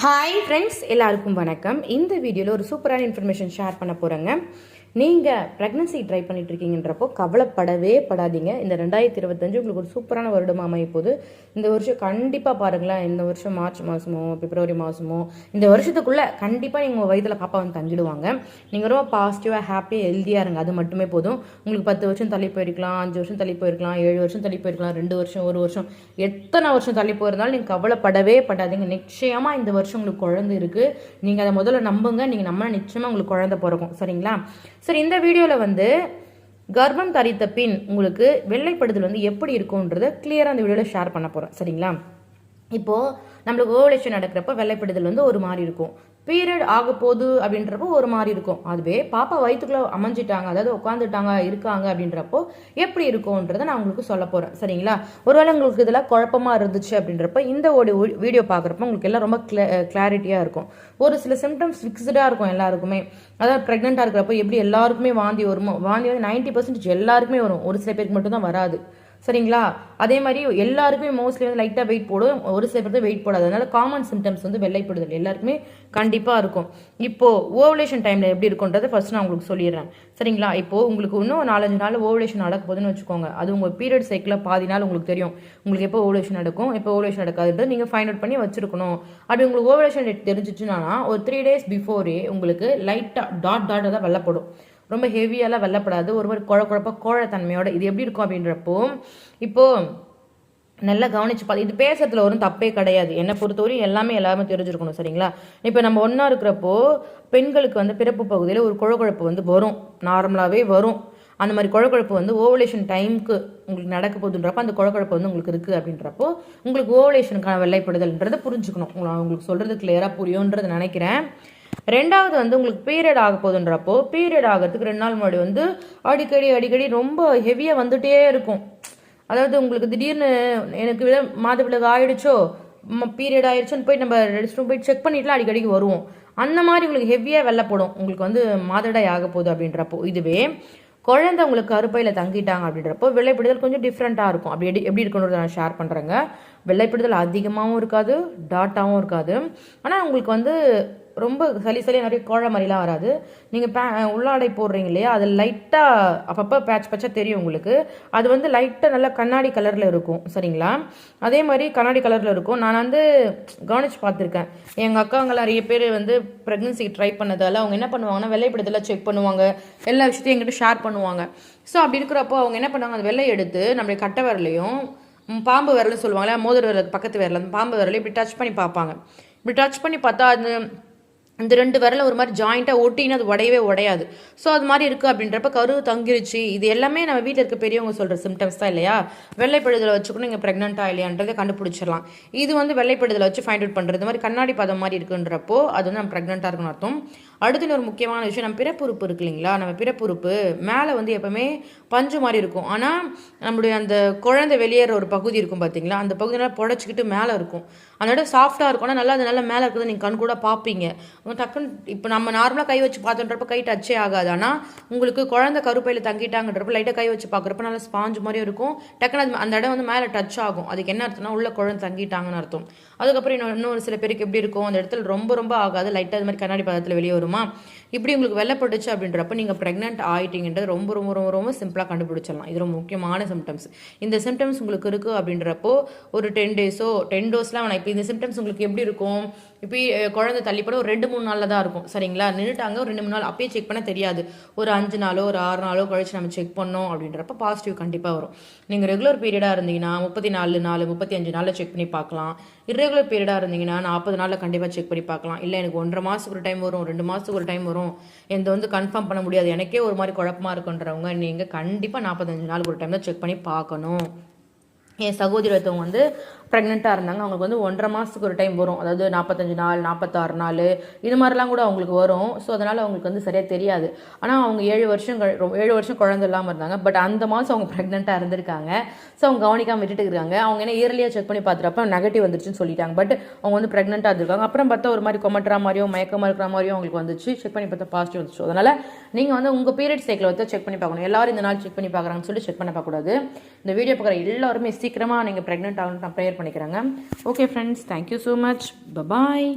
Hi friends எல்லாருக்கும் வணக்கம். இந்த வீடியோவில் ஒரு சூப்பரான இன்ஃபர்மேஷன் ஷேர் பண்ண போகிறேங்க நீங்கள் ப்ரெக்னன்சி ட்ரை பண்ணிட்டு இருக்கீங்கன்றப்போ கவலைப்படவே படாதீங்க. இந்த ரெண்டாயிரத்தி இருபத்தஞ்சு உங்களுக்கு ஒரு சூப்பரான வருடம் அமைய இந்த வருஷம் கண்டிப்பாக பாருங்களேன் இந்த வருஷம் மார்ச் மாதமோ பிப்ரவரி மாதமோ இந்த வருஷத்துக்குள்ளே கண்டிப்பாக நீங்கள் உங்கள் வயதில் பாப்பா வந்து தங்கிடுவாங்க. நீங்கள் ரொம்ப பாசிட்டிவாக ஹாப்பியாக ஹெல்த்தியாக இருங்க. அது மட்டுமே போதும். உங்களுக்கு பத்து வருஷம் தள்ளி போயிருக்கலாம் அஞ்சு வருஷம் தள்ளி போயிருக்கலாம் ஏழு வருஷம் தள்ளி போயிருக்கலாம் ரெண்டு வருஷம் ஒரு வருஷம் எத்தனை வருஷம் தள்ளி போயிருந்தாலும் நீங்கள் கவலைப்படவே படாதீங்க. நிச்சயமாக இந்த வருஷம் உங்களுக்கு குழந்தை இருக்குது நீங்கள் அதை முதல்ல நம்புங்க. நீங்கள் நம்ம நிச்சயமாக உங்களுக்கு குழந்தை பிறக்கும். சரிங்களா? சரி இந்த வீடியோவில் வந்து கர்ப்பம் தரித்த பின் உங்களுக்கு வெள்ளைப்படுதல் வந்து எப்படி இருக்கும்ன்றதை கிளியராக அந்த வீடியோவில் ஷேர் பண்ண போகிறோம் சரிங்களா? இப்போது நம்மளுக்கு ஓவலேஷன் நடக்கிறப்ப வெள்ளைப்படுதல் வந்து ஒரு மாதிரி இருக்கும். பீரியட் ஆக போகுது அப்படின்றப்போ ஒரு மாதிரி இருக்கும். அதுவே பாப்பா வயிற்றுக்குள்ள அமைஞ்சிட்டாங்க அதாவது உட்காந்துட்டாங்க இருக்காங்க அப்படின்றப்போ எப்படி இருக்கும்ன்றதை நான் உங்களுக்கு சொல்ல போகிறேன் சரிங்களா? ஒருவேளை உங்களுக்கு இதெல்லாம் குழப்பமாக இருந்துச்சு அப்படின்றப்ப இந்த ஒரு வீடியோ பார்க்குறப்ப உங்களுக்கு எல்லாம் ரொம்ப கிளாரிட்டியாக இருக்கும். ஒரு சில சிம்டம்ஸ் ஃபிக்ஸ்டாக இருக்கும் எல்லாருக்குமே. அதாவது ப்ரெக்னெண்ட்டாக இருக்கிறப்போ எப்படி எல்லாருக்குமே வாந்தி வருமோ வாந்தி வந்து நைன்ட்டி பர்சன்டேஜ் எல்லாருக்குமே வரும். ஒரு சில பேருக்கு மட்டும் தான் வராது. சரிங்களா? அதே மாதிரி எல்லாருக்குமே மோஸ்ட்லி வந்து லைட்டாக வெயிட் போடும். ஒரு சில பேர் வெயிட் போடாது. அதனால காமன் சிம்டம்ஸ் வந்து வெள்ளைப்படுதல் எல்லாருக்குமே கண்டிப்பாக இருக்கும். இப்போது ஓவலேஷன் டைமில் எப்படி இருக்குன்றதை ஃபஸ்ட் நான் உங்களுக்கு சொல்லிடுறேன். சரிங்களா? இப்போது உங்களுக்கு இன்னும் நாலஞ்சு நாள் ஓவலேஷன் நடக்க போதுன்னு வச்சுக்கோங்க. அது உங்கள் பீரியட் சைக்கிளில் பாதி நாள் உங்களுக்கு தெரியும். உங்களுக்கு எப்போ ஓவலேஷன் நடக்கும் எப்போ ஓவலேஷன் நடக்காதுன்றது நீங்கள் ஃபைண்ட் அவுட் பண்ணி வச்சிருக்கணும். அப்படி உங்களுக்கு ஓவலேஷன் டேட் தெரிஞ்சிச்சுன்னா ஒரு த்ரீ டேஸ் பிஃபோரே உங்களுக்கு லைட்டாக டாட் டாட்டாக தான் வெள்ளப்படும் ரொம்ப ஹெவியாலாம் வெல்லப்படாது. ஒரு மாதிரி குழ குழப்பாக கோழத்தன்மையோட இது எப்படி இருக்கும் அப்படின்றப்போ இப்போது நல்லா கவனிச்சு பார்த்து இது பேசுறதுல ஒரு தப்பே கிடையாது. என்னை பொறுத்தவரையும் எல்லாமே எல்லாமே தெரிஞ்சிருக்கணும் சரிங்களா? இப்போ நம்ம ஒன்றா இருக்கிறப்போ பெண்களுக்கு வந்து பிறப்பு பகுதியில் ஒரு குழகுழப்பு வந்து வரும். நார்மலாகவே வரும். அந்த மாதிரி குழகுழப்பு வந்து ஓவலேஷன் டைமுக்கு உங்களுக்கு நடக்க போகுதுன்றப்போ அந்த குழகுழப்பு வந்து உங்களுக்கு இருக்குது அப்படின்றப்போ உங்களுக்கு ஓவலேஷனுக்கான வெள்ளைப்படுதல்ன்றதை புரிஞ்சுக்கணும். உங்களுக்கு சொல்கிறது கிளியராக புரியுன்றதை நினைக்கிறேன். ரெண்டாவது வந்து உங்களுக்கு பீரியட் ஆக போதுன்றப்போ பீரியட் ஆகிறதுக்கு ரெண்டு நாள் முன்னாடி வந்து அடிக்கடி அடிக்கடி ரொம்ப ஹெவியாக வந்துட்டே இருக்கும். அதாவது உங்களுக்கு திடீர்னு எனக்கு விட மாதவிலகு ஆயிடுச்சோ பீரியட் ஆயிடுச்சோன்னு போய் நம்ம ரெஸ்ட் ரூம் போய் செக் பண்ணிட்டுலாம் அடிக்கடிக்கு வருவோம். அந்த மாதிரி உங்களுக்கு ஹெவியாக வெள்ளப்படும் உங்களுக்கு வந்து மாதவிடாய் ஆக போகுது அப்படின்றப்போ. இதுவே குழந்தை உங்களுக்கு கருப்பையில் தங்கிட்டாங்க அப்படின்றப்போ வெள்ளைப்பிடுதல் கொஞ்சம் டிஃப்ரெண்ட்டாக இருக்கும். அப்படி எப்படி எப்படி இருக்கணுன்றத நான் ஷேர் பண்ணுறேங்க வெள்ளைப்பிடுதல் அதிகமாகவும் இருக்காது டாட்டாகவும் இருக்காது. ஆனால் உங்களுக்கு வந்து ரொம்ப சளி சளி நிறைய கோழை மாதிரிலாம் வராது. நீங்கள் பே உள்ளாடை போடுறீங்க இல்லையா? அது லைட்டாக அப்பப்போ பேட்ச் பேட்சாக தெரியும் உங்களுக்கு. அது வந்து லைட்டாக நல்லா கண்ணாடி கலரில் இருக்கும். சரிங்களா? அதே மாதிரி கண்ணாடி கலரில் இருக்கும். நான் வந்து கவனித்து பார்த்துருக்கேன். எங்கள் அக்காங்க நிறைய பேர் வந்து ப்ரெக்னன்சி ட்ரை பண்ணதால் அவங்க என்ன பண்ணுவாங்கன்னா வெள்ளைப்படத்தில் செக் பண்ணுவாங்க. எல்லா விஷயத்தையும் எங்கிட்ட ஷேர் பண்ணுவாங்க. ஸோ அப்படி இருக்கிறப்போ அவங்க என்ன பண்ணுவாங்க அந்த வெள்ளை எடுத்து நம்மளுடைய கட்டை வரலையும் பாம்பு விரல்னு சொல்லுவாங்களே மோதிர விரல் பக்கத்து விரல் அந்த பாம்பு விரலையும் இப்படி டச் பண்ணி பார்ப்பாங்க. இப்படி டச் பண்ணி பார்த்தா அது இந்த ரெண்டு விரல ஒரு மாதிரி ஜாயிண்ட்டாக ஒட்டின்னு அது உடையவே உடையாது. ஸோ அது மாதிரி இருக்குது அப்படின்றப்ப கரு தங்கிருச்சு. இது எல்லாமே நம்ம வீட்டில் இருக்க பெரியவங்க சொல்கிற சிம்டம்ஸ் தான் இல்லையா? வெள்ளைப்படுதலை வச்சுக்கணும் நீங்கள் ப்ரெக்னெண்ட்டாக இல்லையான்றதை கண்டுபிடிச்சிடலாம். இது வந்து வெள்ளைப்படுதலை வச்சு ஃபைண்ட் அவுட் பண்ணுறது மாதிரி கண்ணாடி பதம் மாதிரி இருக்குன்றப்போ அது வந்து நம்ம ப்ரெக்னெண்ட்டாக இருக்கணும் அர்த்தம். அடுத்து ஒரு முக்கியமான விஷயம் நம்ம பிறப்புறுப்பு இருக்கு இல்லைங்களா? நம்ம பிறப்புறுப்பு மேலே வந்து எப்போவுமே பஞ்சு மாதிரி இருக்கும். ஆனால் நம்மளுடைய அந்த குழந்தை வெளியேற ஒரு பகுதி இருக்கும் பார்த்தீங்களா அந்த பகுதி நல்லா புடச்சிக்கிட்டு மேலே இருக்கும். அந்த இடம் சாஃப்டாக இருக்கும். ஆனால் நல்லா அது நல்லா மேலே இருக்கிறத நீங்கள் கண் கூட பார்ப்பீங்க டக்குன்னு இப்போ நம்ம நார்மலாக கை வச்சு பார்த்தோன்றப்ப கை டச்சே ஆகாது. ஆனால் உங்களுக்கு குழந்தை கருப்பையில் தங்கிட்டாங்கன்றப்ப லைட்டாக கை வச்சு பார்க்குறப்ப நல்லா ஸ்பாஞ்சு மாதிரியும் இருக்கும். டக்குன்னு அந்த இடம் வந்து மேலே டச் ஆகும். அதுக்கு என்ன அர்த்தம்னா உள்ள குழந்தை தங்கிட்டாங்கன்னு அர்த்தம். அதுக்கப்புறம் இன்னும் இன்னொரு சில பேருக்கு எப்படி இருக்கும்? அந்த இடத்துல ரொம்ப ரொம்ப ஆகாது. லைட்டாக அது மாதிரி கண்ணாடி பதத்தில் வெளியே வருமா? இப்படி உங்களுக்கு வெள்ளப்பட்டுச்சு அப்படின்றப்ப நீங்கள் ப்ரெக்னென்ட் ஆகிட்டீங்கன்றது ரொம்ப ரொம்ப ரொம்ப ரொம்ப சிம்பிளாக கண்டுபிடிச்சிடலாம். இது ரொம்ப முக்கியமான சிம்டம்ஸ் இந்த சிம்டம்ஸ் உங்களுக்கு இருக்குது அப்படின்றப்போ ஒரு டென் டேஸோ டென் டோஸ்லாம் வேணாம். இப்போ இந்த சிம்டம்ஸ் உங்களுக்கு எப்படி இருக்கும்? இப்போ குழந்தை தள்ளிப்பட ஒரு ரெண்டு மூணு நாளில் தான் இருக்கும். சரிங்களா? நின்றுட்டாங்க ஒரு ரெண்டு மூணு நாள் அப்பயே செக் பண்ண தெரியாது. ஒரு அஞ்சு நாளோ ஒரு ஆறு நாளோ கழிச்சு நம்ம செக் பண்ணோம் அப்படின்றப்ப பாசிட்டிவ் கண்டிப்பாக வரும். நீங்கள் ரெகுலர் பீரியடாக இருந்தீங்கன்னா முப்பத்தி நாலு நாலு முப்பத்தி அஞ்சு நாளில் செக் பண்ணி பார்க்கலாம். இரெகுலர் பீரியடாக இருந்தீங்கன்னா நாற்பது நாளில் கண்டிப்பாக செக் பண்ணி பார்க்கலாம். இல்லை எனக்கு ஒன்றரை மாதத்துக்கு ஒரு டைம் வரும் ரெண்டு மாதத்துக்கு ஒரு டைம் வரும். எந்த வந்து கன்ஃபார்ம் பண்ண முடியாது. எனக்கே ஒரு மாதிரி குழப்பமாக இருக்குன்றவங்க நீங்கள் கண்டிப்பாக நாற்பத்தஞ்சு நாளுக்கு ஒரு டைம் தான் செக் பண்ணி பார்க்கணும். என் சகோதரி ஒருத்தவங்க வந்து ப்ரெக்னெண்ட்டாக இருந்தாங்க. அவங்களுக்கு வந்து ஒன்றரை மாதத்துக்கு ஒரு டைம் வரும். அதாவது நாற்பத்தஞ்சு நாள் நாற்பத்தாறு நாள் இது மாதிரிலாம் கூட அவங்களுக்கு வரும். ஸோ அதனால் அவங்களுக்கு வந்து சரியாக தெரியாது. ஆனால் அவங்க ஏழு வருஷம் ஏழு வருஷம் குழந்தை இல்லாமல் இருந்தாங்க. பட் அந்த மாதம் அவங்க ப்ரெக்னெண்ட்டாக இருந்திருக்காங்க. ஸோ அவங்க கவனிக்காமல் விட்டுட்டு இருக்காங்க. அவங்க என்ன இயர்லியாக செக் பண்ணி பார்த்துறப்ப நெகட்டிவ் வந்துருச்சுன்னு சொல்லிட்டாங்க. பட் அவங்க வந்து ப்ரெக்னெண்ட்டாக இருந்திருக்காங்க. அப்புறம் பார்த்தா ஒரு மாதிரி கொமட்டுற மாதிரியோ மயக்கமாக இருக்கிற மாதிரியோ அவங்களுக்கு வந்துச்சு. செக் பண்ணி பார்த்தா பாசிட்டிவ் வந்துச்சு. அதனால் நீங்கள் வந்து உங்கள் பீரியட் சைக்கிள் வந்து செக் பண்ணி பார்க்கணும். எல்லாரும் இந்த நாள் செக் பண்ணி பார்க்குறாங்கன்னு சொல்லி செக் பண்ண பார்க்கக்கூடாது. இந்த வீடியோ பார்க்குற எல்லாருமே சீக்கிரமாக நீங்கள் ப்ரெக்னென்ட் ஆகணும் நான் ப்ரேயர் பண்ணிக்கிறாங்க. Okay friends thank you so much bye bye